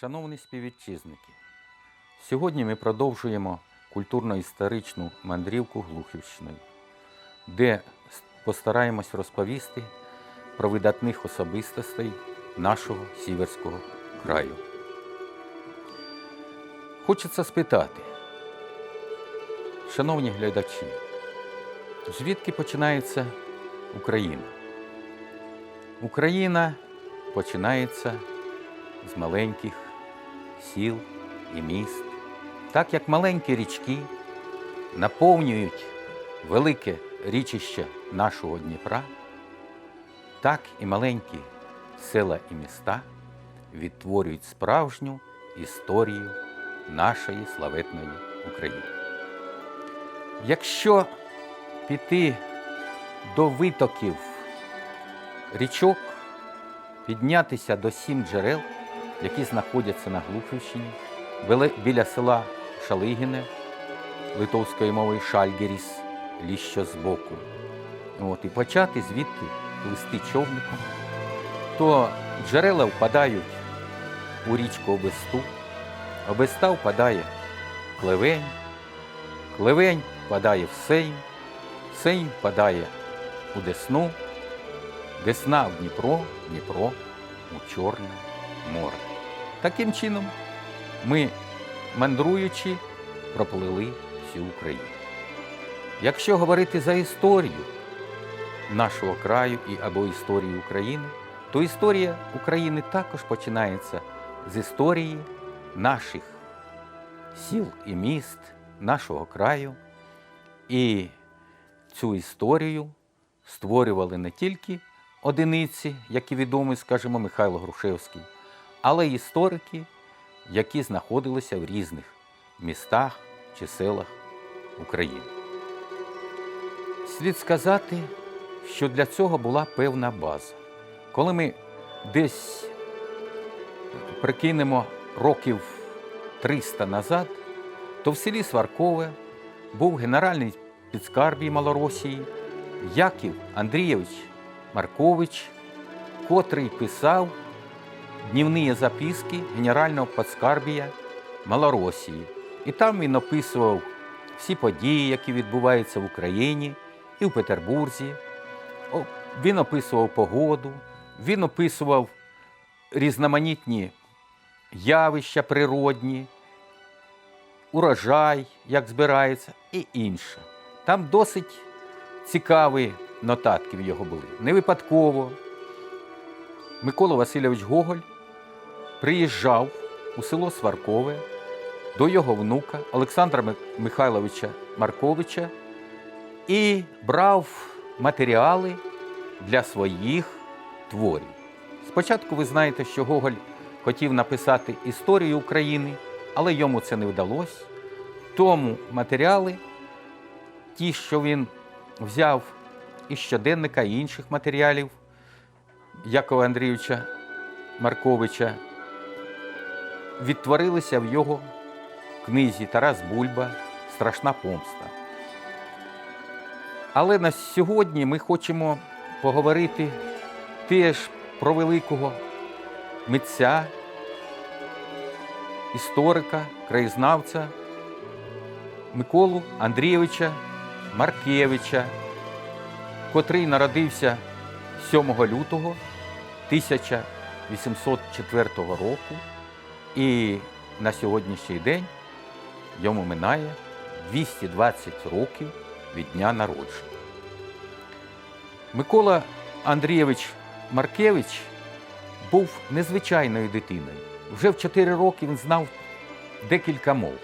Шановні співвітчизники, сьогодні ми продовжуємо культурно-історичну мандрівку Глухівщиною, де постараємось розповісти про видатних особистостей нашого сіверського краю. Хочеться спитати, шановні глядачі, звідки починається Україна? Україна починається з маленьких сіл і міст, так як маленькі річки наповнюють велике річище нашого Дніпра, так і маленькі села і міста відтворюють справжню історію нашої славетної України. Якщо піти до витоків річок, піднятися до сім джерел, які знаходяться на Глухівщині, біля- села Шалигіне, литовської мови Шальгеріс, ліщо збоку. От, і почати звідти плисти човником, то джерела впадають у річку Обесту, Обеста впадає Клевень, Клевень впадає в Сейм, Сейм впадає у Десну, Десна в Дніпро, Дніпро у Чорне море. Таким чином, ми, мандруючи, проплили всю Україну. Якщо говорити за історію нашого краю і або історію України, то історія України також починається з історії наших сіл і міст, нашого краю. І цю історію створювали не тільки одиниці, які відомі, скажімо, Михайло Грушевський, але й історики, які знаходилися в різних містах чи селах України. Слід сказати, що для цього була певна база. Коли ми десь прикинемо років 300 назад, то в селі Сваркове був генеральний підскарбій Малоросії Яків Андрійович Маркович, котрий писав днівні записки генерального підскарбія Малоросії. І там він описував всі події, які відбуваються в Україні і в Петербурзі. Він описував погоду, він описував різноманітні явища природні, урожай, як збирається, і інше. Там досить цікаві нотатки в його були. Не випадково Микола Васильович Гоголь приїжджав у село Сваркове до його внука Олександра Михайловича Марковича і брав матеріали для своїх творів. Спочатку ви знаєте, що Гоголь хотів написати історію України, але йому це не вдалося. Тому матеріали, ті, що він взяв із щоденника і інших матеріалів Якова Андрійовича Марковича, відтворилися в його книзі Тарас Бульба Страшна помста. Але на сьогодні ми хочемо поговорити теж про великого митця, історика, краєзнавця Миколу Андрійовича Маркевича, котрий народився 7 лютого 1804 року, і на сьогоднішній день йому минає 220 років від дня народження. Микола Андрійович Маркевич був незвичайною дитиною. Вже в 4 роки він знав декілька мов,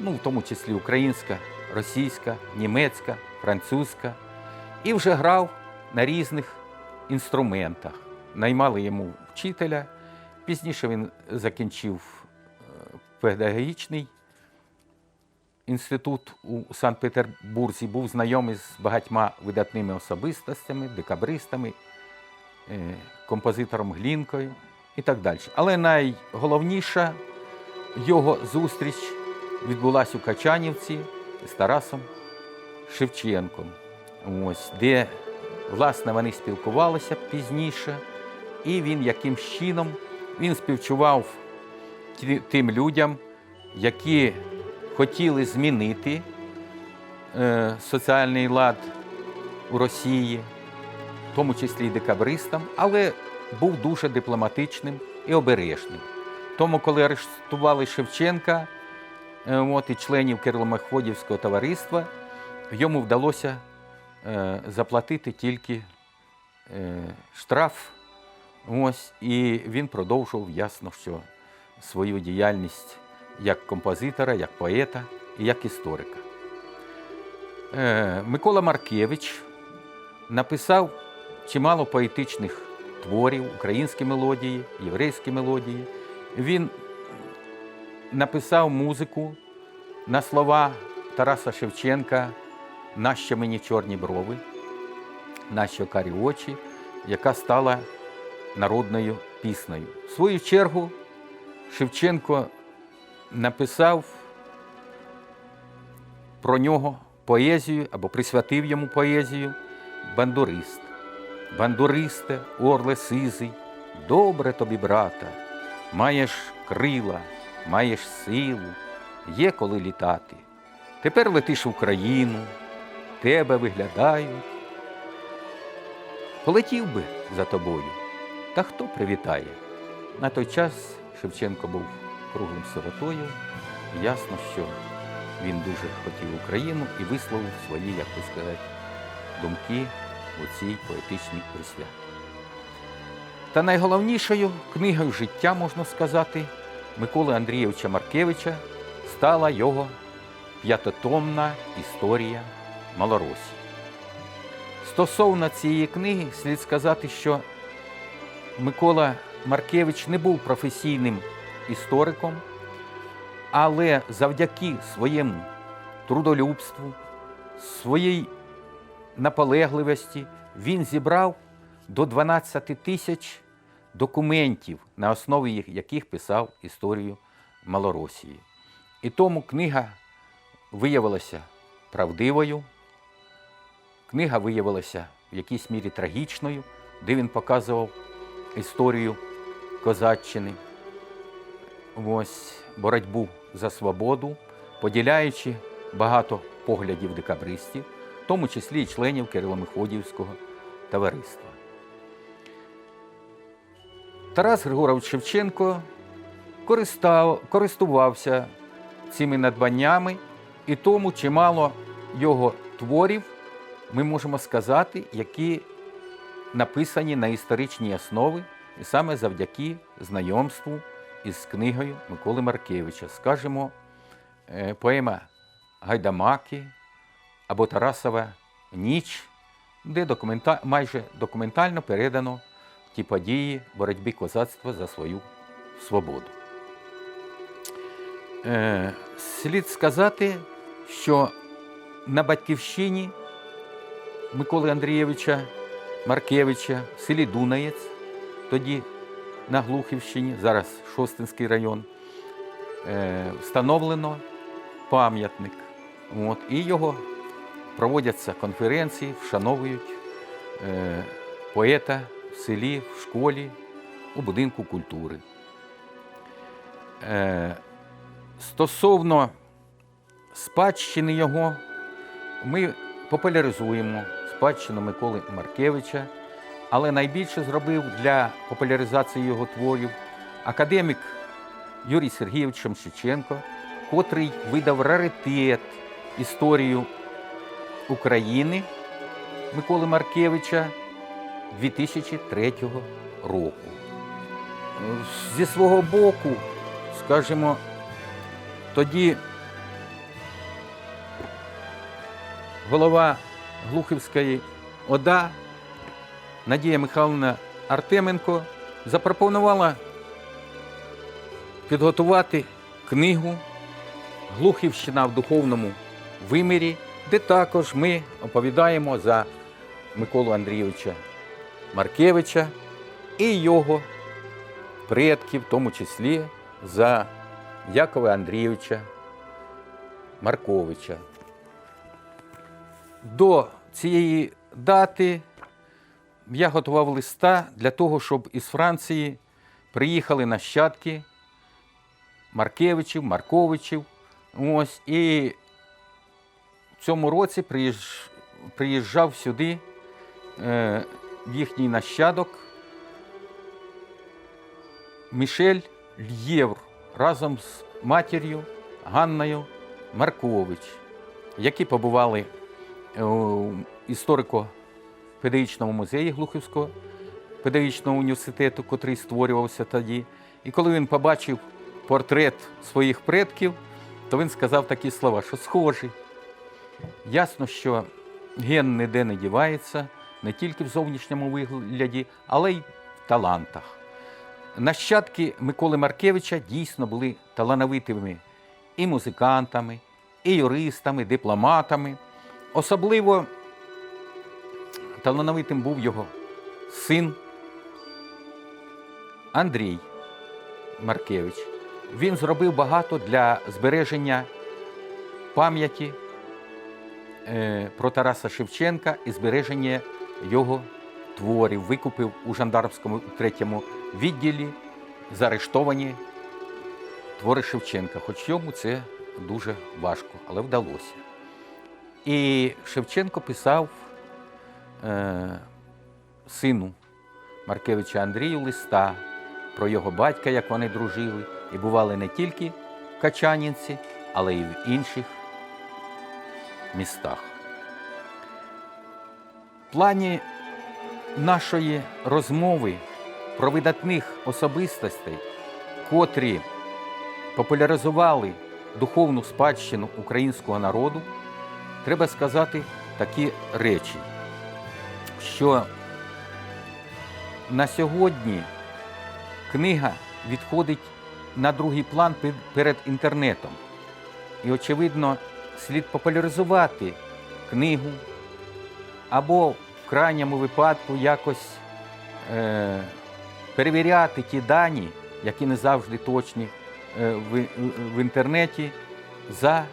ну, в тому числі українська, російська, німецька, французька, і вже грав на різних інструментах. Наймали йому вчителя. Пізніше він закінчив е, педагогічний інститут у Санкт-Петербурзі, був знайомий з багатьма видатними особистостями, декабристами, е, композитором Глінкою і так далі. Але найголовніша його зустріч відбулася у Качанівці з Тарасом Шевченком, ось, де, власне, вони спілкувалися пізніше, і він якимсь чином він співчував тим людям, які хотіли змінити е, соціальний лад у Росії, в тому числі і декабристам, але був дуже дипломатичним і обережним. Тому, коли арештували Шевченка е, от, і членів Кирило-Мефодіївського товариства, йому вдалося е, заплатити тільки штраф. Ось, і він продовжував ясно, що свою діяльність як композитора, як поета і як історика. Е, Микола Маркевич написав чимало поетичних творів, українські мелодії, єврейські мелодії. Він написав музику на слова Тараса Шевченка Нащо мені чорні брови, нащо карі очі, яка стала народною піснею. В свою чергу Шевченко написав про нього поезію або присвятив йому поезію бандурист. Бандуристе, орле сизий, добре тобі, брата, маєш крила, маєш силу, є коли літати. Тепер летиш в Україну, тебе виглядають. Полетів би за тобою, та хто привітає? На той час Шевченко був круглим сиротою. Ясно, що він дуже хотів Україну і висловив свої, як би сказати, думки у цій поетичній присвяті. Та найголовнішою книгою життя, можна сказати, Миколи Андрійовича Маркевича стала його п'ятитомна історія Малоросії. Стосовно цієї книги, слід сказати, що Микола Маркевич не був професійним істориком, але завдяки своєму трудолюбству, своїй наполегливості він зібрав до 12 тисяч документів, на основі яких писав історію Малоросії. І тому книга виявилася правдивою, книга виявилася в якійсь мірі трагічною, де він показував історію козаччини, ось боротьбу за свободу, поділяючи багато поглядів декабристів, в тому числі і членів Кирило-Мефодіївського товариства. Тарас Григорович Шевченко користувався цими надбаннями, і тому чимало його творів ми можемо сказати, які написані на історичній основі, і саме завдяки знайомству із книгою Миколи Маркевича. Скажімо, е, поема Гайдамаки або Тарасова Ніч, де документа... майже документально передано ті події боротьби козацтва за свою свободу. Е, слід сказати, що на батьківщині Миколи Андрійовича Маркевича в селі Дунаєць, тоді на Глухівщині, зараз Шостинський район, е, встановлено пам'ятник. І його проводяться конференції, вшановують е, поета в селі, в школі, у будинку культури. Е, стосовно спадщини його, ми популяризуємо спадщину Миколи Маркевича, але найбільше зробив для популяризації його творів академік Юрій Сергійович Шемчиченко, котрий видав раритет історію України Миколи Маркевича 2003 року. Зі свого боку, скажімо, тоді голова Глухівської ОДА Надія Михайловна Артеменко запропонувала підготувати книгу Глухівщина в духовному вимірі, де також ми оповідаємо за Миколу Андрійовича Маркевича і його предків, в тому числі за Якова Андрійовича Марковича. До цієї дати я готував листа для того, щоб із Франції приїхали нащадки Маркевичів, Марковичів. Ось, і в цьому році приїж- приїжджав сюди е, їхній нащадок Мішель Л'євр разом з матір'ю Ганною Маркович, які побували історико-педагогічному музеї Глухівського педагогічного університету, котрий створювався тоді. І коли він побачив портрет своїх предків, то він сказав такі слова, що схожі. Ясно, що ген ніде не дівається, не тільки в зовнішньому вигляді, але й в талантах. Нащадки Миколи Маркевича дійсно були талановитими і музикантами, і юристами, дипломатами. Особливо талановитим був його син Андрій Маркевич. Він зробив багато для збереження пам'яті е, про Тараса Шевченка і збереження його творів. Викупив у жандармському третьому відділі заарештовані твори Шевченка. Хоч йому це дуже важко, але вдалося. І Шевченко писав е, сину Маркевича Андрію листа про його батька, як вони дружили, і бували не тільки в Качанінці, але й в інших містах. В плані нашої розмови про видатних особистостей, котрі популяризували духовну спадщину українського народу, треба сказати такі речі, що на сьогодні книга відходить на другий план перед інтернетом. І, очевидно, слід популяризувати книгу або в крайньому випадку якось е, перевіряти ті дані, які не завжди точні е, в, в інтернеті, за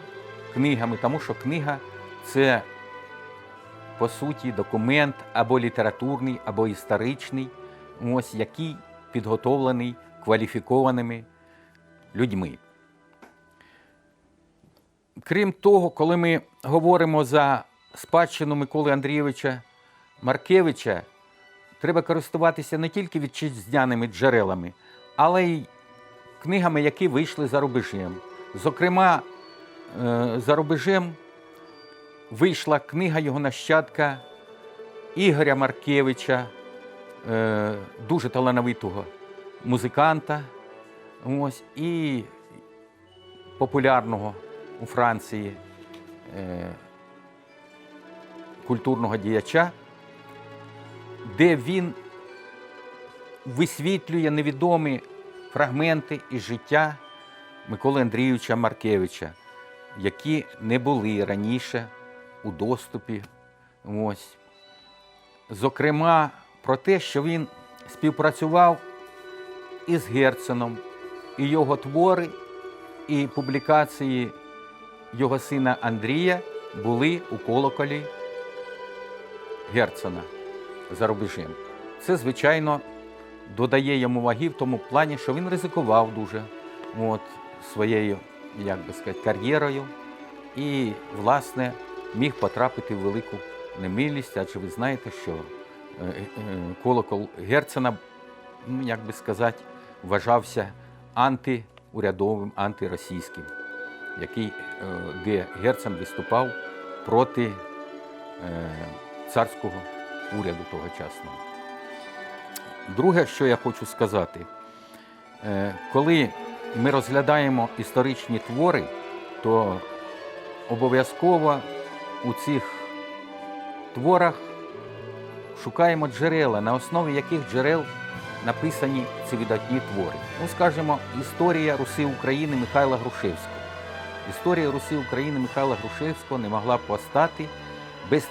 книгами, тому що книга це по суті документ або літературний, або історичний, ось який підготовлений кваліфікованими людьми. Крім того, коли ми говоримо за спадщину Миколи Андрійовича Маркевича, треба користуватися не тільки вітчизняними джерелами, але й книгами, які вийшли за рубежем. Зокрема, е, за рубежем вийшла книга його нащадка Ігоря Маркевича, е, дуже талановитого музиканта, ось, і популярного у Франції е, культурного діяча, де він висвітлює невідомі фрагменти із життя Миколи Андрійовича Маркевича, які не були раніше у доступі. Ось. Зокрема, про те, що він співпрацював із Герценом, і його твори, і публікації його сина Андрія були у колоколі Герцена за рубежем. Це, звичайно, додає йому ваги в тому плані, що він ризикував дуже от, своєю, як би сказати, кар'єрою і, власне, міг потрапити в велику немилість, адже ви знаєте, що е, е, колокол Герцена, ну, як би сказати, вважався антиурядовим, антиросійським, який, е, де Герцен виступав проти царського уряду тогочасного. Друге, що я хочу сказати, коли ми розглядаємо історичні твори, то обов'язково у цих творах шукаємо джерела, на основі яких джерел написані ці видатні твори. Ну, скажімо, історія Руси України Михайла Грушевського. Історія Руси України Михайла Грушевського не могла б постати без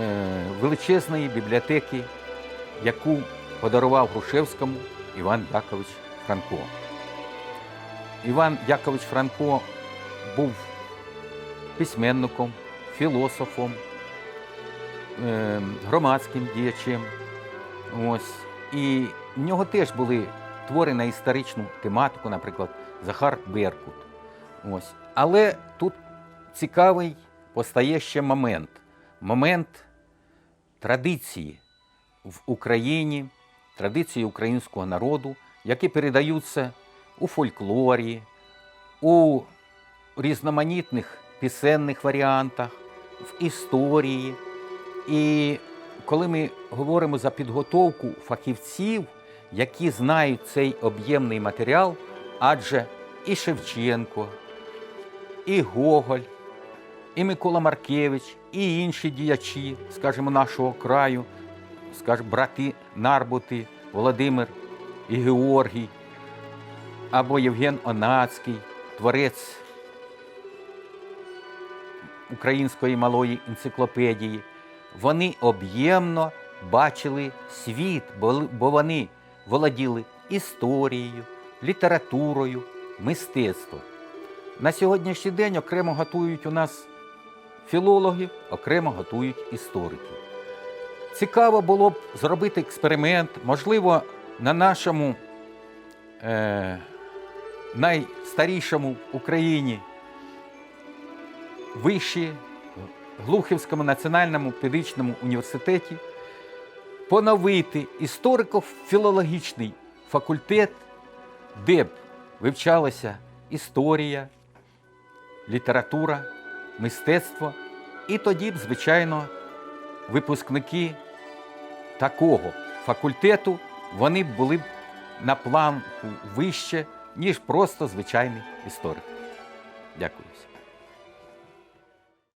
е, величезної бібліотеки, яку подарував Грушевському Іван Якович Франко. Іван Якович Франко був письменником, філософом, е, громадським діячем. Ось. І в нього теж були твори на історичну тематику, наприклад, Захар Беркут. Ось. Але тут цікавий постає ще момент. Момент традиції в Україні, традиції українського народу, які передаються у фольклорі, у різноманітних пісенних варіантах, в історії. І коли ми говоримо за підготовку фахівців, які знають цей об'ємний матеріал, адже і Шевченко, і Гоголь, і Микола Маркевич, і інші діячі, скажімо, нашого краю, скажімо, брати Нарбути, Володимир і Георгій, або Євген Онацький, творець української малої енциклопедії, вони об'ємно бачили світ, бо вони володіли історією, літературою, мистецтвом. На сьогоднішній день окремо готують у нас філологів, окремо готують істориків. Цікаво було б зробити експеримент, можливо, на нашому е, найстарішому в Україні виші Глухівському національному педагогічному університеті поновити історико-філологічний факультет, де б вивчалася історія, література, мистецтво, і тоді б, звичайно, випускники такого факультету вони б були б на планку вище, ніж просто звичайний історик. Дякую.